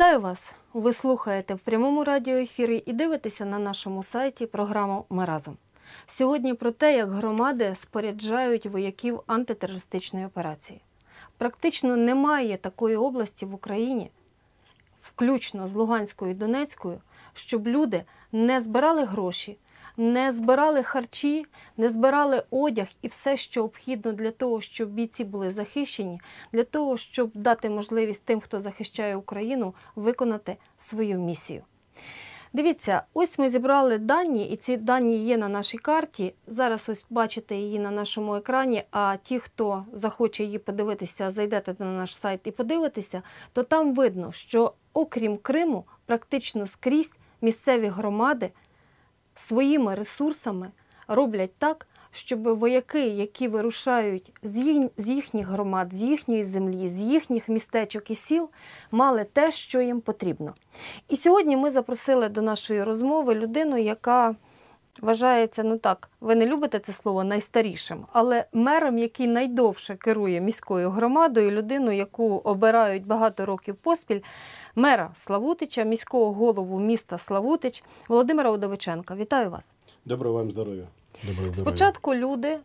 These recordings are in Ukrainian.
Вітаю вас! Ви слухаєте в прямому радіоефірі і дивитеся на нашому сайті програму Ми разом. Сьогодні про те, як громади споряджають вояків антитерористичної операції. Практично немає такої області в Україні, включно з Луганською і Донецькою, щоб люди не збирали гроші, не збирали харчі, не збирали одяг і все, що необхідно для того, щоб бійці були захищені, для того, щоб дати можливість тим, хто захищає Україну, виконати свою місію. Дивіться, ось ми зібрали дані, і ці дані є на нашій карті. Зараз ось бачите її на нашому екрані. А ті, хто захоче її подивитися, зайдете на наш сайт і подивитеся, то там видно, що окрім Криму, практично скрізь місцеві громади своїми ресурсами роблять так, щоб вояки, які вирушають з, їхніх громад, з їхньої землі, з їхніх містечок і сіл, мали те, що їм потрібно. І сьогодні ми запросили до нашої розмови людину, яка вважається, ну так, ви не любите це слово найстарішим, але мером, який найдовше керує міською громадою, людину, яку обирають багато років поспіль, мера Славутича, міського голову міста Славутич Володимира Удовиченка. Вітаю вас. Доброго вам здоров'я. Доброго. Спочатку люди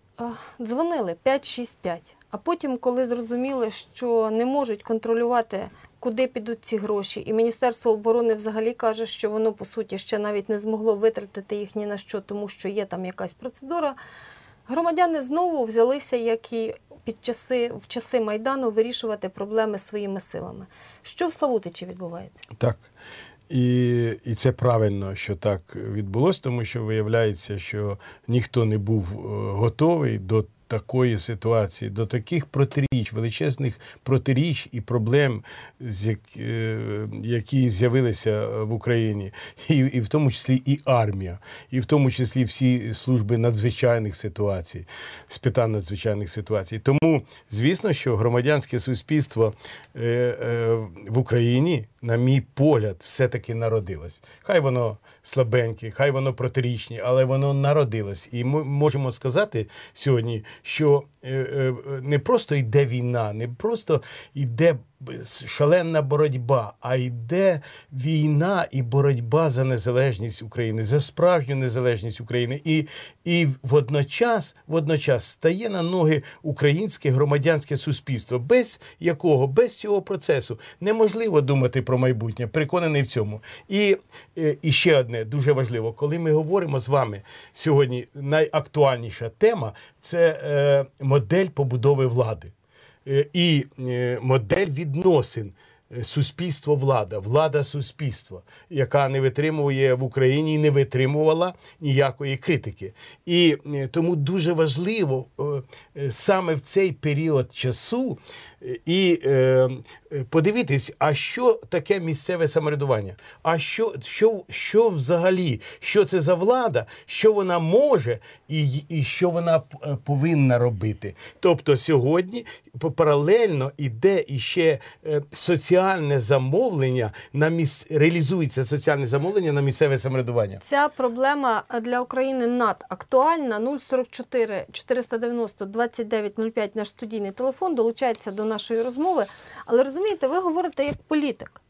дзвонили 565, а потім, коли зрозуміли, що не можуть контролювати, куди підуть ці гроші, і Міністерство оборони взагалі каже, що воно по суті ще навіть не змогло витратити їх ні на що, тому що є там якась процедура. Громадяни знову взялися, як і під часи в часи майдану, вирішувати проблеми своїми силами. Що в Славутичі відбувається? Так. І, і це правильно, що так відбулося, тому що виявляється, що ніхто не був е, готовий до такої ситуації, до таких протиріч, величезних протиріч і проблем, е, які з'явилися в Україні, і, і в тому числі і армія, і в тому числі всі служби надзвичайних ситуацій, з питань надзвичайних ситуацій. Тому, звісно, що громадянське суспільство е, е, в Україні, на мій погляд, все-таки народилось. Хай воно слабеньке, хай воно протирічне, але воно народилось. І ми можемо сказати сьогодні, що е, е, не просто йде війна, не просто йде шаленна боротьба, а йде війна і боротьба за незалежність України, за справжню незалежність України. І і водночас, водночас стає на ноги українське громадянське суспільство, без якого, без цього процесу неможливо думати про майбутнє. Переконаний в цьому. І, е, і ще одне дуже важливо, коли ми говоримо з вами сьогодні, найактуальніша тема це е, модель побудови влади. Е, і е, модель відносин е, суспільство влада, влада суспільства, яка не витримує в Україні і не витримувала ніякої критики. І тому дуже важливо саме в цей період часу і е, подивитись, а що таке місцеве самоврядування? А що що, що взагалі, що це за влада, що вона може і, і що вона повинна робити? Тобто сьогодні паралельно іде іще соціальне замовлення на міс... реалізується соціальне замовлення на місцеве самоврядування. Ця проблема для України надактуальна. 044 490 2905 наш студійний телефон долучається до нашої розмови. Але розумієте, ви говорите як політик.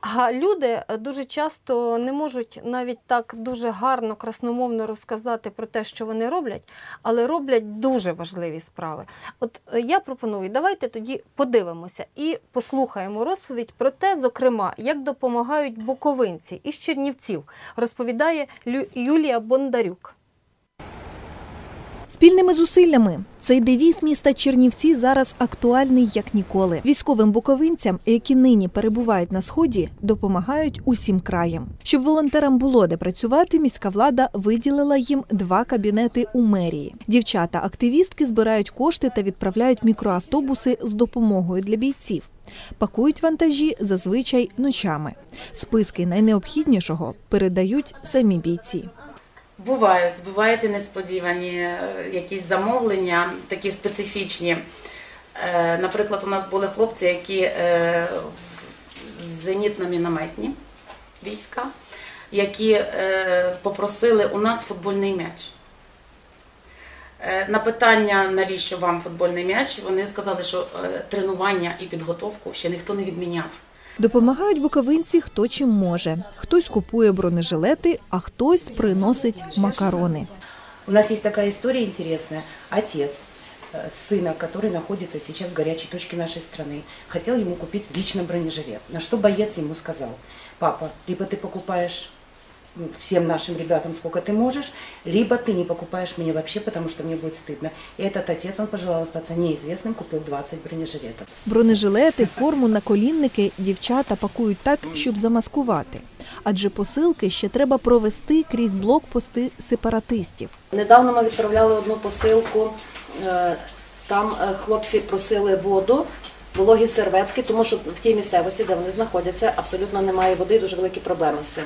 А люди дуже часто не можуть навіть так дуже гарно, красномовно розказати про те, що вони роблять, але роблять дуже важливі справи. От е, я пропоную, давайте тоді подивимося і послухаємо розповідь про те, зокрема, як допомагають буковинці із Чернівців, розповідає Юлія Бондарюк. Спільними зусиллями цей девіз міста Чернівці зараз актуальний як ніколи. Військовим буковинцям, які нині перебувають на сході, допомагають усім краям. Щоб волонтерам було де працювати, міська влада виділила їм два кабінети у мерії. Дівчата-активістки збирають кошти та відправляють мікроавтобуси з допомогою для бійців. Пакують вантажі зазвичай ночами. Списки найнеобхіднішого передають самі бійці. Бувають, бувають і несподівані е, якісь замовлення, такі специфічні. Е, наприклад, у нас були хлопці, які е, зенітно-мінометні війська, які попросили у нас футбольний м'яч. На питання, навіщо вам футбольний м'яч, вони сказали, що тренування і підготовку ще ніхто не відміняв. Допомагають буковинці хто чим може. Хтось купує бронежилети, а хтось приносить макарони. У нас есть такая история интересная. Отец э, сына, который находится сейчас в горячей точке нашей страны, хотел ему купить лично бронежилет. На что боец ему сказал, папа, либо ты покупаешь ну, всем нашим ребятам сколько ты можешь, либо ты не покупаешь мне вообще, потому что мне будет стыдно. И этот отец, он пожелал остаться неизвестным, купил 20 бронежилетов. Бронежилети, форму, наколінники дівчата пакують так, щоб замаскувати. Адже посилки ще треба провести крізь блокпости сепаратистів. Недавно ми відправляли одну посилку. е, Там е, хлопці просили воду, вологі серветки, тому що в тій місцевості, де вони знаходяться, абсолютно немає води, дуже великі проблеми з цим.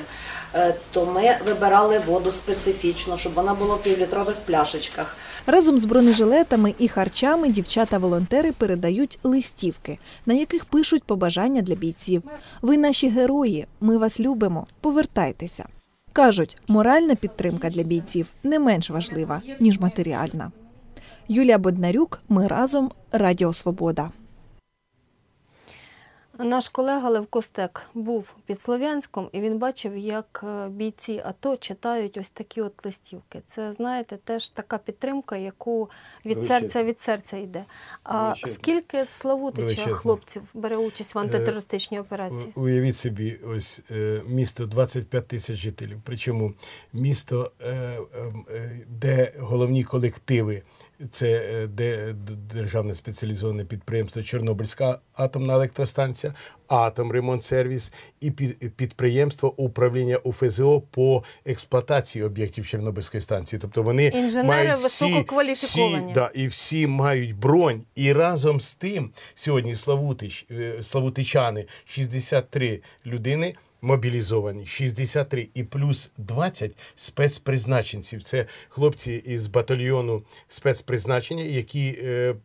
Е, То ми вибирали воду специфічно, щоб вона була в півлітрових пляшечках. Разом з бронежилетами і харчами дівчата-волонтери передають листівки, на яких пишуть побажання для бійців. Ви наші герої, ми вас любимо. Повертайтеся. Кажуть, моральна підтримка для бійців не менш важлива, ніж матеріальна. Юлія Боднарюк, ми разом Радіо Свобода. Наш колега Левко Стек був під Слов'янськом, і він бачив, як е, бійці АТО читають ось такі от листівки. Це, знаєте, теж така підтримка, яку від серця від серця йде. А скільки з Славутича хлопців бере участь в антитерористичній операції? Уявіть собі, ось е, місто 25 тисяч жителів. Причому місто, е, е, е, де головні колективи. Це е, де державне спеціалізоване підприємство Чорнобильська атомна електростанція, Атомремонтсервіс і під- підприємство управління УФЗО по експлуатації об'єктів Чорнобильської станції. Тобто вони Інженери мають всі, висококваліфіковані. всі, да, і всі мають бронь. І разом з тим сьогодні Славутич, е, Славутичани 63 людини. Мобілізовані 63 і плюс 20 спецпризначенців. Це хлопці із батальйону спецпризначення, які е,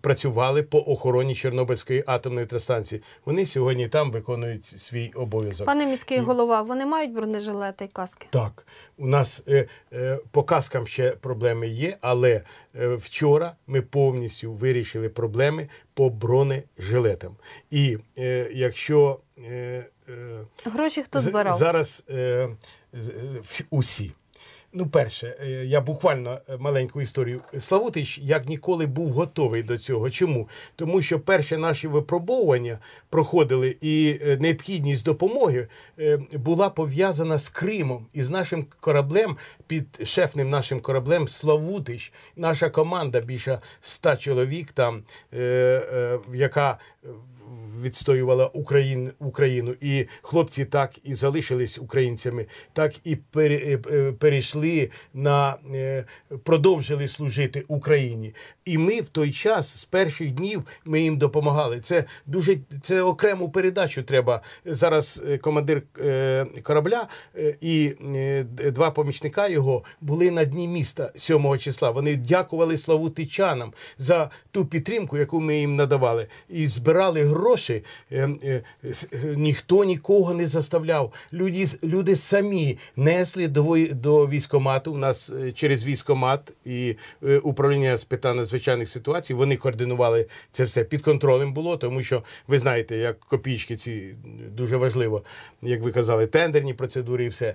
працювали по охороні Чорнобильської атомної електростанції. Вони сьогодні там виконують свій обов'язок. Пане міський І- голова, вони мають бронежилети і каски? Так, у нас е, е, по каскам ще проблеми є, але е, вчора ми повністю вирішили проблеми по бронежилетам. І е, якщо е, Гроші хто збирав? Зараз е, е, усі. Ну, перше, е, я буквально е, маленьку історію. Славутич як ніколи був готовий до цього. Чому? Тому що перші наші випробовування проходили, і е, необхідність допомоги е, була пов'язана з Кримом і з нашим кораблем, під шефним нашим кораблем Славутич. Наша команда більше ста чоловік там, е, е, яка е, відстоювала Україн, Україну, і хлопці так і залишились українцями, так і е, е, перейшли на е, продовжили служити Україні. І ми в той час з перших днів ми їм допомагали. Це дуже це окрему передачу треба. Зараз командир корабля і два помічника його були на дні міста 7 числа. Вони дякували славутичанам за ту підтримку, яку ми їм надавали, і збирали гроші. Е, е, е, Ніхто нікого не заставляв. Люди, люди самі несли до, до військомату. У нас через військомат і управління з питань надзвичайних ситуацій. Вони координували це все під контролем було, тому що ви знаєте, як копійки ці дуже важливо, як ви казали, тендерні процедури і все.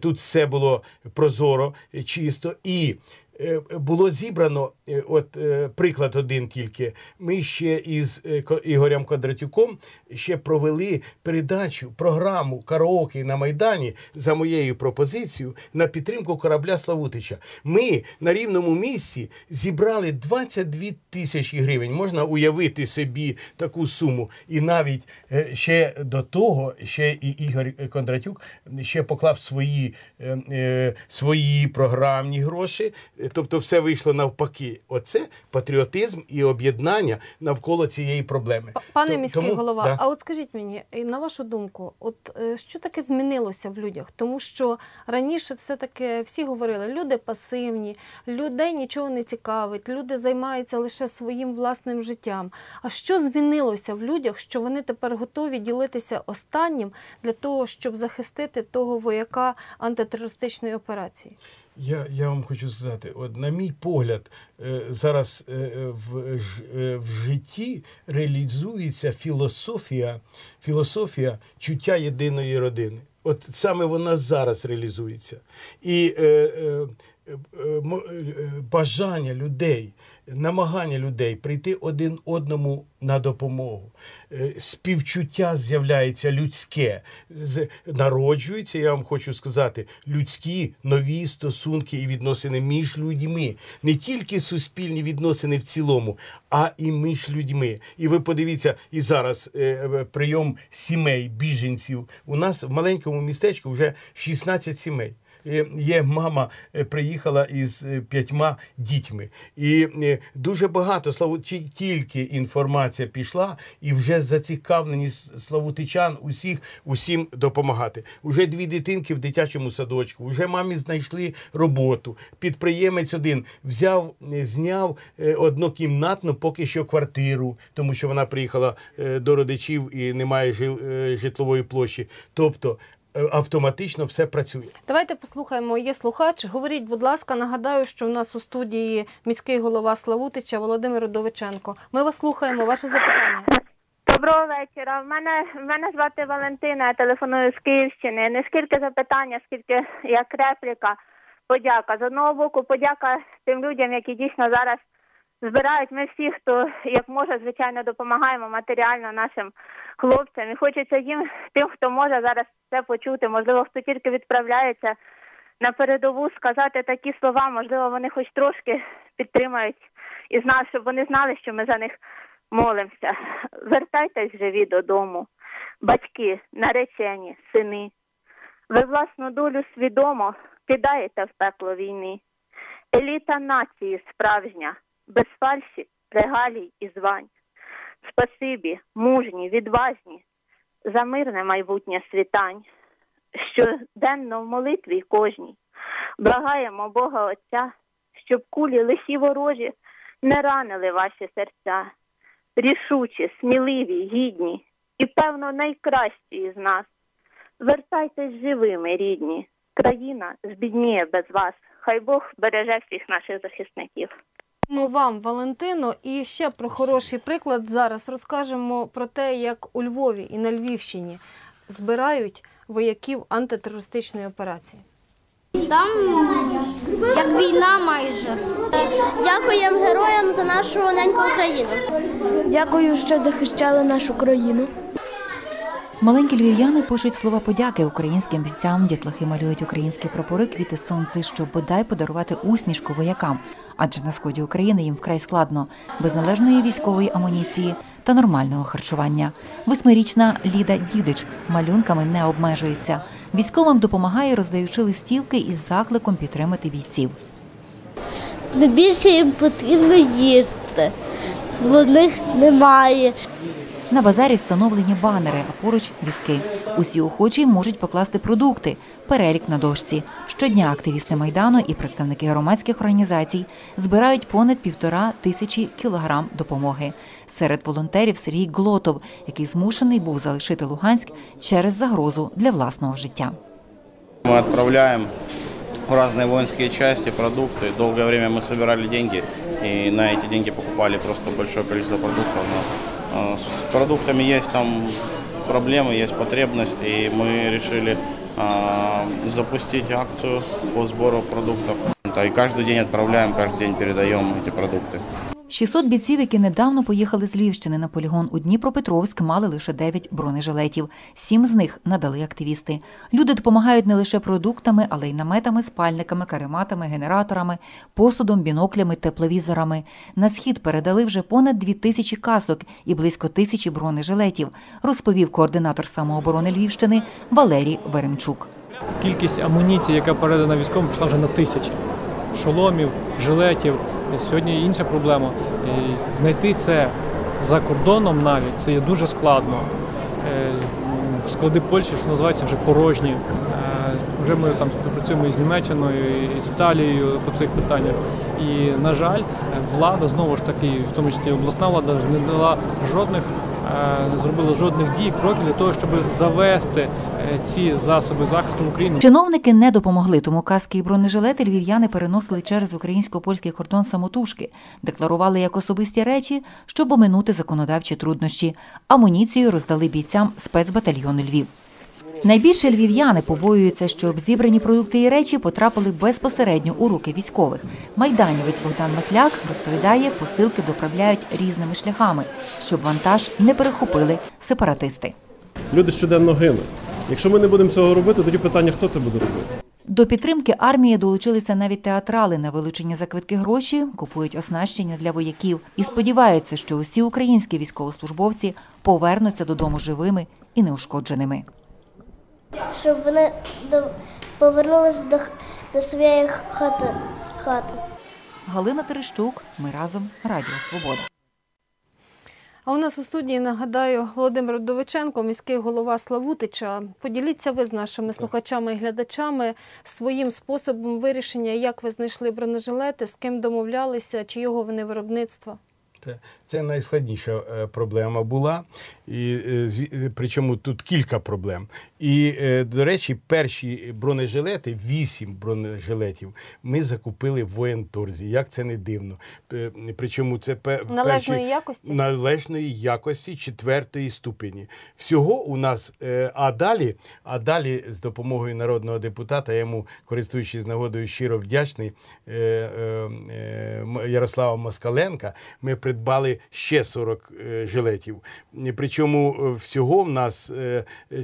Тут все було прозоро, чисто і. Е, Було зібрано, е, от е, приклад один тільки. Ми ще із Ігорем Кондратюком ще провели передачу, програму караоке на Майдані за моєю пропозицією на підтримку корабля Славутича. Ми на рівному місці зібрали 22 тисячі гривень. Можна уявити собі таку суму. І навіть ще до того, ще і Ігор Кондратюк ще поклав свої, свої програмні гроші. Е, Тобто, все вийшло навпаки. Оце патріотизм і об'єднання навколо цієї проблеми. Пане То- міський тому- голова, да. а от скажіть мені, на вашу думку, от е, що таке змінилося в людях? Тому що раніше все-таки всі говорили, люди пасивні, людей нічого не цікавить, люди займаються лише своїм власним життям. А що змінилося в людях, що вони тепер готові ділитися останнім для того, щоб захистити того вояка антитерористичної операції? Я, я вам хочу сказати, от на мій погляд, е, зараз е, в, е, в житті реалізується філософія, філософія чуття єдиної родини. От саме вона зараз реалізується. І е, е, бажання людей, намагання людей прийти один одному на допомогу. Е, Співчуття з'являється людське, народжуються, я вам хочу сказати, людські нові стосунки і відносини між людьми. Не тільки суспільні відносини в цілому, а і між людьми. І ви подивіться, і зараз е, е, прийом сімей, біженців. У нас в маленькому містечку вже 16 сімей. Е, Є мама е, приїхала із е, п'ятьма дітьми, і дуже багато славу тільки інформація пішла, і вже зацікавлені славутичан усіх усім допомагати. Уже дві дитинки в дитячому садочку, вже мамі знайшли роботу. Підприємець один взяв, зняв однокімнатну поки що квартиру, тому що вона приїхала до родичів і немає житлової площі. Тобто автоматично все працює. Давайте послухаємо. Є слухач. Говоріть, будь ласка, нагадаю, що в нас у студії міський голова Славутича Володимир Удовиченко. Ми вас слухаємо. Ваше запитання. Доброго вечора. В мене в мене звати Валентина, я телефоную з Київщини. Не скільки запитання, скільки як репліка, подяка. З одного боку, подяка тим людям, які дійсно зараз збирають. Ми всі, хто як може, звичайно, допомагаємо матеріально нашим хлопцям. І хочеться їм, тим, хто може зараз це почути, можливо, хто тільки відправляється на передову, сказати такі слова. Можливо, вони хоч трошки підтримають і знають, щоб вони знали, що ми за них молимося. Вертайтесь живі додому, батьки, наречені, сини. Ви власну долю свідомо кидаєте в пекло війни. Еліта нації справжня, без фальші, регалій і звань. Спасибі, мужні, відважні, за мирне майбутнє світань. Щоденно в молитві кожній благаємо Бога Отця, щоб кулі лихі ворожі не ранили ваші серця рішучі, сміливі, гідні і, певно, найкращі із нас. Вертайтесь живими, рідні. Країна збідніє без вас. Хай Бог береже всіх наших захисників. Ми вам, Валентино, і ще про хороший приклад зараз розкажемо про те, як у Львові і на Львівщині збирають вояків антитерористичної операції. Там як війна майже. Дякуємо героям за нашу неньку Україну. Дякую, що захищали нашу країну. Маленькі львів'яни пишуть слова подяки українським бійцям, дітлахи малюють українські прапори, квіти сонця, щоб бодай подарувати усмішку воякам. Адже на сході України їм вкрай складно без належної військової амуніції та нормального харчування. Восьмирічна Ліда Дідич малюнками не обмежується. Військовим допомагає, роздаючи листівки із закликом підтримати бійців. Більше їм потрібно їсти, бо в них немає. На базарі встановлені банери, а поруч візки. Усі охочі можуть покласти продукти, перелік на дошці. Щодня активісти майдану і представники громадських організацій збирають понад півтора тисячі кілограм допомоги. Серед волонтерів Сергій Глотов, який змушений був залишити Луганськ через загрозу для власного життя. Мы отправляем в разные воинские части продукты. Долгое время мы собирали деньги и на эти деньги покупали просто большое количество продуктов. Но э, С продуктами есть там проблемы, есть потребность, и мы решили э, запустить акцию по сбору продуктов. И каждый день отправляем, каждый день передаем эти продукты. 600 бійців, які недавно поїхали з Львівщини на полігон у Дніпропетровськ, мали лише 9 бронежилетів. Сім з них надали активісти. Люди допомагають не лише продуктами, але й наметами, спальниками, карематами, генераторами, посудом, біноклями, тепловізорами. На схід передали вже понад дві тисячі касок і близько тисячі бронежилетів, розповів координатор самооборони Львівщини Валерій Веремчук. Кількість амуніції, яка передана військовим, пішла вже на тисячі шоломів, жилетів. Сьогодні інша проблема. Знайти це за кордоном навіть це є дуже складно. Е, Склади Польщі, що називається, вже порожні. Е, Вже ми там співпрацюємо із Німеччиною, і з Італією по цих питаннях. І, на жаль, влада знову ж таки, в тому числі обласна влада, не дала жодних не зробили жодних дій, кроків для того, щоб завести е, ці засоби захисту в Україну. Чиновники не допомогли, тому каски і бронежилети львів'яни переносили через українсько-польський кордон самотужки, декларували як особисті речі, щоб оминути законодавчі труднощі. Амуніцію роздали бійцям спецбатальйону Львів. Найбільше львів'яни побоюються, щоб зібрані продукти і речі потрапили безпосередньо у руки військових. Майданівець Богдан Масляк розповідає, посилки доправляють різними шляхами, щоб вантаж не перехопили сепаратисти. Люди щоденно гинуть. Якщо ми не будемо цього робити, тоді питання, хто це буде робити. До підтримки армії долучилися навіть театрали на вилучення за квитки гроші, купують оснащення для вояків і сподіваються, що усі українські військовослужбовці повернуться додому живими і неушкодженими. Щоб вони до, повернулися до, до своєї хати. хати. Галина Терещук, ми разом Радіо Свобода. А у нас у студії нагадаю Володимир Довиченко, міський голова Славутича. Поділіться ви з нашими слухачами і глядачами своїм способом вирішення, як ви знайшли бронежилети, з ким домовлялися, чи його вони виробництва. Це, найскладніша е, проблема була, і е, е, причому тут кілька проблем. І, е, до речі, перші бронежилети, вісім бронежилетів, ми закупили в воєнторзі. Як це не дивно. Причому це пе- Належної перші- якості? належної якості четвертої ступені. Всього у нас, е, а далі, а далі з допомогою народного депутата, я йому, користуючись нагодою, щиро вдячний е, Ярослава Москаленка, ми придбали ще 40 е, жилетів. Причому всього в нас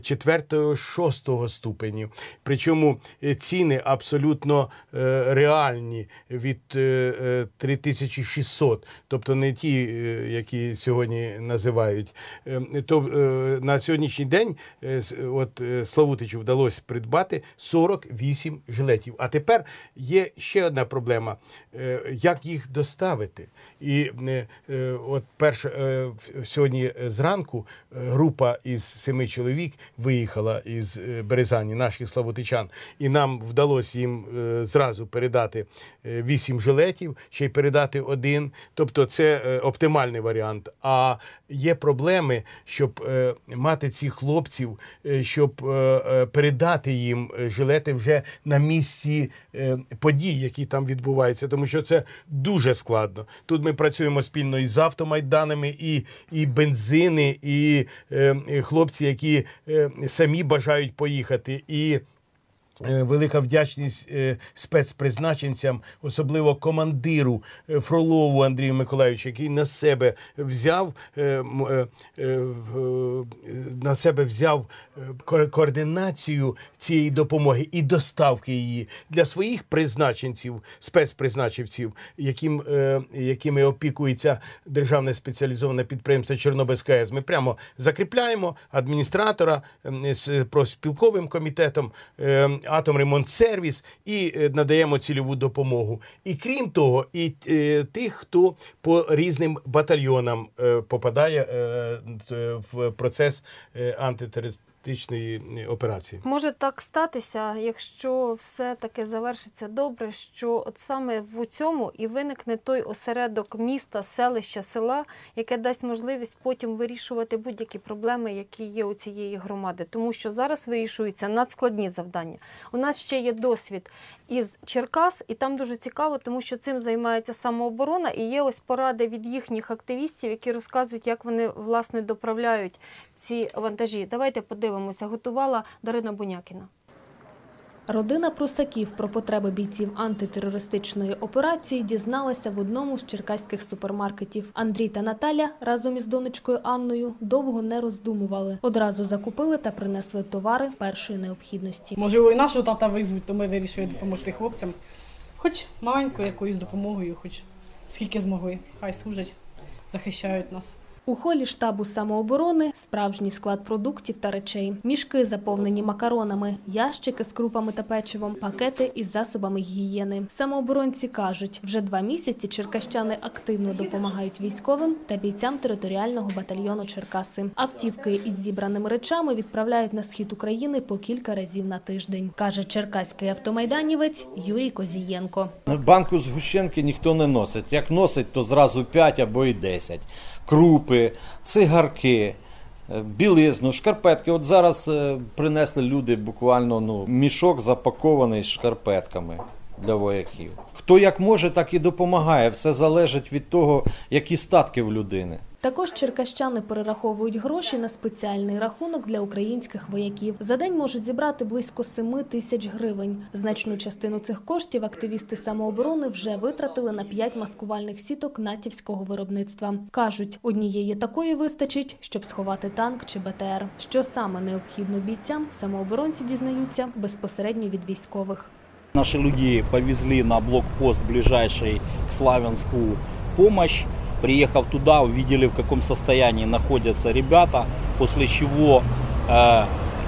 четвертого, шостого ступенів. Причому е, ціни абсолютно е, реальні від е, е, 3600, тобто не ті, які сьогодні називають. Е, То на сьогоднішній день от Славутичу вдалося придбати 48 жилетів. А тепер є ще одна проблема: як їх доставити. І от перша сьогодні зранку група із семи чоловік виїхала із е, Березані, наших славутичан, і нам вдалося їм е, зразу передати е, вісім жилетів, ще й передати один. Тобто це оптимальний варіант. А є проблеми, щоб мати цих хлопців, щоб передати їм жилети вже на місці подій, які там відбуваються, тому що це дуже складно. Тут ми працюємо спільно із автомайданами, і, і бензини, і хлопці, які самі бажають поїхати. І Велика вдячність е, спецпризначенцям, особливо командиру е, Фролову Андрію Миколаївичу, який на себе взяв е, е, е, е, на себе взяв е, координацію цієї допомоги і доставки її для своїх призначенців, спецпризначенців, яким, е, якими опікується державне спеціалізоване підприємство Чорнобильська АЕС. Ми прямо закріпляємо адміністратора з профспілковим комітетом, Атомремонтсервіс і е, надаємо цільову допомогу. І крім того, і е, тих, хто по різним батальйонам е, попадає в процес е, антитерористичної е, операції. Може так статися, якщо все таки завершиться добре, що от саме в цьому і виникне той осередок міста, селища, села, яке дасть можливість потім вирішувати будь-які проблеми, які є у цієї громади. Тому що зараз вирішуються надскладні завдання. У нас ще є досвід із Черкас, і там дуже цікаво, тому що цим займається самооборона, і є ось поради від їхніх активістів, які розказують, як вони власне доправляють ці вантажі. Давайте подивимося. Готувала Дарина Бунякіна. Родина прусаків про потреби бійців антитерористичної операції дізналася в одному з черкаських супермаркетів. Андрій та Наталя разом із донечкою Анною довго не роздумували. Одразу закупили та принесли товари першої необхідності. Можливо, і нашого тата визвуть, то ми вирішили допомогти хлопцям. Хоч маленькою якоюсь допомогою, хоч скільки змогли. Хай служать, захищають нас. У холі штабу самооборони справжній склад продуктів та речей. Мішки заповнені макаронами, ящики з крупами та печивом, пакети із засобами гігієни. Самооборонці кажуть, вже два місяці черкащани активно допомагають військовим та бійцям територіального батальйону Черкаси. Автівки із зібраними речами відправляють на схід України по кілька разів на тиждень, каже черкаський автомайданівець Юрій Козієнко. Банку згущенки ніхто не носить. Як носить, то зразу 5 або і 10. Крупи, цигарки. е, Білизну, шкарпетки. От зараз е, принесли люди буквально ну, мішок запакований шкарпетками для вояків. Хто як може, так і допомагає. Все залежить від того, які статки в людини. Також черкащани перераховують гроші на спеціальний рахунок для українських вояків. За день можуть зібрати близько 7 тисяч гривень. Значну частину цих коштів активісти самооборони вже витратили на 5 маскувальних сіток натівського виробництва. Кажуть, однієї такої вистачить, щоб сховати танк чи БТР. Що саме необхідно бійцям, самооборонці дізнаються безпосередньо від військових. Наши люди повезли на блокпост ближайший к Славянску помощь. Приехав туда, увидели в каком состоянии находятся ребята, после чего э,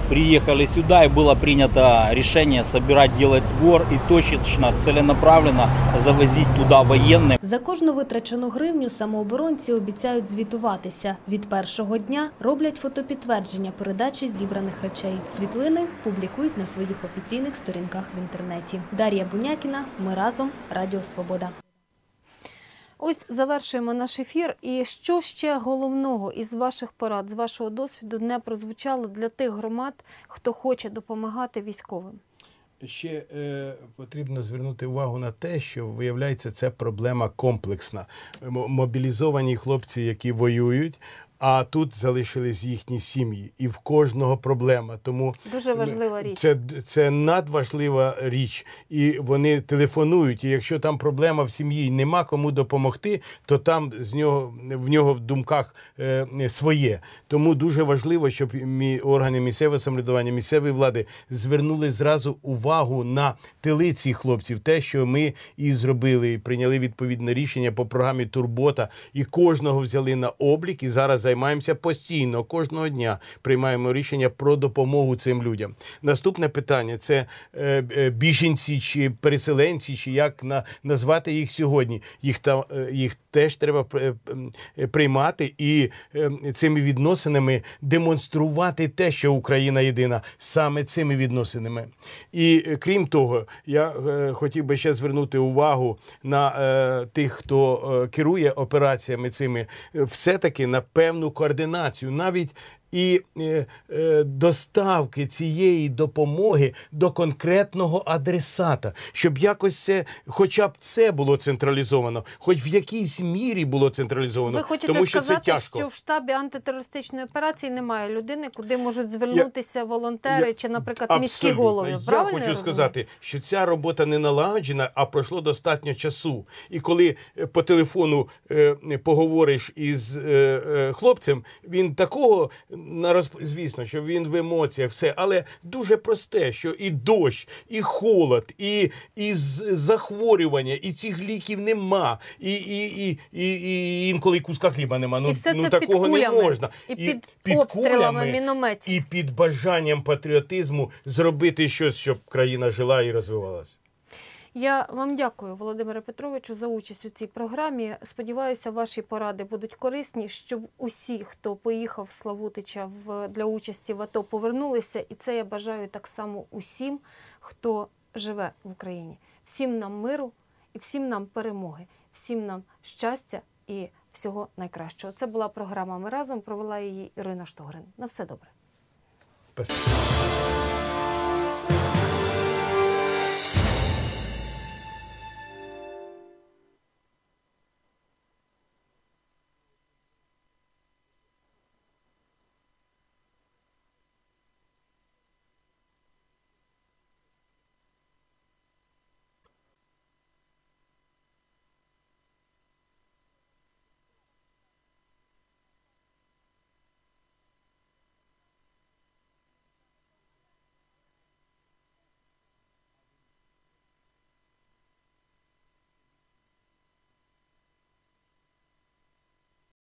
приехали сюда и было принято решение собирать, делать сбор и точечно, целенаправленно завозить туда военных. За кожну витрачену гривню самооборонці обіцяють звітуватися. Від першого дня роблять фотопідтвердження передачі зібраних речей. Світлини публікують на своїх офіційних сторінках в інтернеті. Дар'я Бунякіна. Ми разом. Радіо Свобода. Ось завершуємо наш ефір. І що ще головного із ваших порад, з вашого досвіду, не прозвучало для тих громад, хто хоче допомагати військовим? Ще е, потрібно звернути увагу на те, що виявляється, це проблема комплексна. Мобілізовані хлопці, які воюють, а тут залишились їхні сім'ї, і в кожного проблема. Тому Дуже важлива річ. це, це надважлива річ. І вони телефонують. І якщо там проблема в сім'ї і нема кому допомогти, то там з нього в нього в думках е, своє. Тому дуже важливо, щоб мі, органи місцевого самоврядування, місцевої влади звернули зразу увагу на тили цих хлопців. Те, що ми і зробили, і прийняли відповідне рішення по програмі Турбота, і кожного взяли на облік. І зараз займаємося постійно, кожного дня приймаємо рішення про допомогу цим людям. Наступне питання це е, е, біженці чи переселенці, чи як на, назвати їх сьогодні. Їх та е, їх теж треба приймати і цими відносинами демонструвати те, що Україна єдина саме цими відносинами. І крім того, я хотів би ще звернути увагу на тих, хто керує операціями цими, е, все-таки на певну координацію, навіть. І е, е, доставки цієї допомоги до конкретного адресата, щоб якось це, хоча б це було централізовано, хоч в якійсь мірі було централізовано, Ви хочете тому що сказати, це тяжко. що в штабі антитерористичної операції немає людини, куди можуть звернутися волонтери я- чи, наприклад, міські Абсолютно. голови. Я Правильно хочу розумію? сказати, що ця робота не налагоджена, а пройшло достатньо часу. І коли е, по телефону е, поговориш із е, е, хлопцем, він такого на розп... звісно, що він в емоціях, все, але дуже просте, що і дощ, і холод, і, і захворювання, і цих ліків нема, і, і, і, і, і інколи куска хліба нема. Ну, І все ну це такого під кулями, не можна. і під обстрілами мінометів. І під бажанням патріотизму зробити щось, щоб країна жила і розвивалася. Я вам дякую, Володимире Петровичу, за участь у цій програмі. Сподіваюся, ваші поради будуть корисні, щоб усі, хто поїхав в Славутича для участі в АТО, повернулися. І це я бажаю так само усім, хто живе в Україні. Всім нам миру і всім нам перемоги, всім нам щастя і всього найкращого. Це була програма Ми разом. Провела її Ірина Штогрин. На все добре. Спасибо.